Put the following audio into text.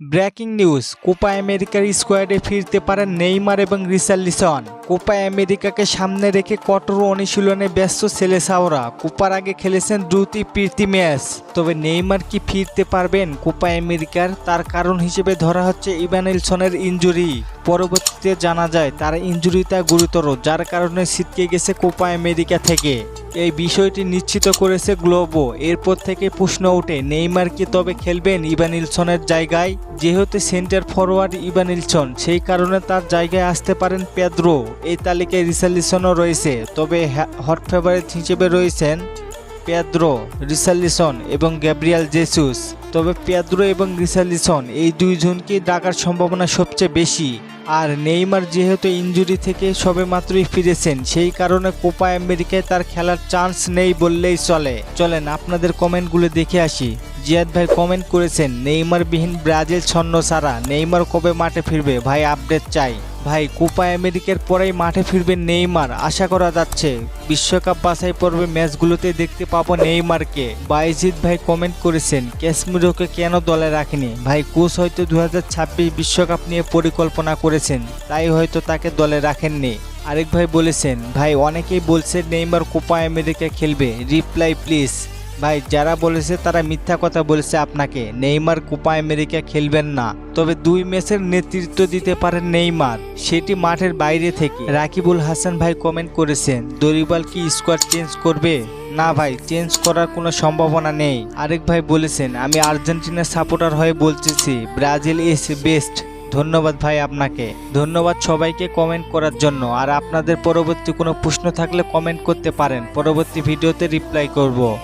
Breaking news, Copa আমেরিকার স্কোয়াডে ফিরতে পারেন নেইমার এবং রিসার্লিসন কোপা আমেরিকাকে সামনে রেখে কঠোর অনুশীলনে ব্যস্ত ছেলে সাওরা কোপার আগে খেলেছেন দুটি প্রীতি ম্যাচ। তবে নেইমার কি ফিরতে পারবেন কোপা আমেরিকার? তার কারণ হিসেবে ধরা হচ্ছে ইভানিলসনের ইনজুরি। পরবর্তীতে জানা যায়, তার ইনজুরিটা গুরুতর, যার কারণে ছিটকে গেছে কোপা আমেরিকা থেকে। এই বিষয়টি নিশ্চিত করেছে গ্লোবো। এরপর থেকে প্রশ্ন ওঠে, নেইমার কি তবে খেলবেন ইভানিলসনের জায়গায়? যেহেতু সেন্টার ফরওয়ার্ড ইভানিলসন সেই কারণে তার জায়গায় আসতে পারেন পেদ্রো। এই তালিকায় রিসালিসনও রয়েছে, তবে হট ফেভারিট হিসেবে রয়েছেন পেদ্রো রিসালিসন এবং গ্যাব্রিয়াল জেসুস। তবে পেদ্রো এবং রিসালিসন এই দুইজনকেই ডাকার সম্ভাবনা সবচেয়ে বেশি। আর নেইমার যেহেতু ইঞ্জুরি থেকে সবে মাত্রই ফিরেছেন, সেই কারণে কোপা আমেরিকায় তার খেলার চান্স নেই বললেই চলে। চলেন, আপনাদের কমেন্টগুলো দেখে আসি। জিয়াদ ভাই কমেন্ট করেছেন, নেইমারবিহীন ব্রাজিল ছন্ন ছাড়া নেইমার কবে মাঠে ফিরবে? ভাই আপডেট চাই। ভাই, কোপা আমেরিকার পরেই মাঠে ফিরবেন নেইমার, আশা করা যাচ্ছে। বিশ্বকাপ বাছাই পর্বে ম্যাচগুলোতে দেখতে পাবো নেইমারকে। বাইজিৎ ভাই কমেন্ট করেছেন ক্যাশমিরোকে কেন দলে রাখেনি? ভাই, কোচ হয়তো দু বিশ্বকাপ নিয়ে পরিকল্পনা করেছেন, তাই হয়তো তাকে দলে রাখেননি। আরেক ভাই বলেছেন, ভাই, অনেকেই বলছে নেইমার কোপা আমেরিকা খেলবে। Reply, please. ভাই, যারা বলেছে তারা মিথ্যা কথা বলেছে আপনাকে। নেইমার কোপা আমেরিকা খেলবেন না। তবে দুই ম্যাচের নেতৃত্ব দিতে পারেন নেইমার। সেটি মাঠের বাইরে থেকে। রাকিবুল হাসান ভাই কমেন্ট করেছেন, দরিবাল কি স্কোয়াড চেঞ্জ করবে? না ভাই চেঞ্জ করার কোনো সম্ভাবনা নেই। আরেক ভাই বলেছেন, আমি আর্জেন্টিনার সাপোর্টার হয়ে বলতেছি, ব্রাজিল ইজ বেস্ট ধন্যবাদ ভাই আপনাকে। ধন্যবাদ সবাইকে কমেন্ট করার জন্য। আর আপনাদের পরবর্তী কোনো প্রশ্ন থাকলে কমেন্ট করতে পারেন। পরবর্তী ভিডিওতে রিপ্লাই করব।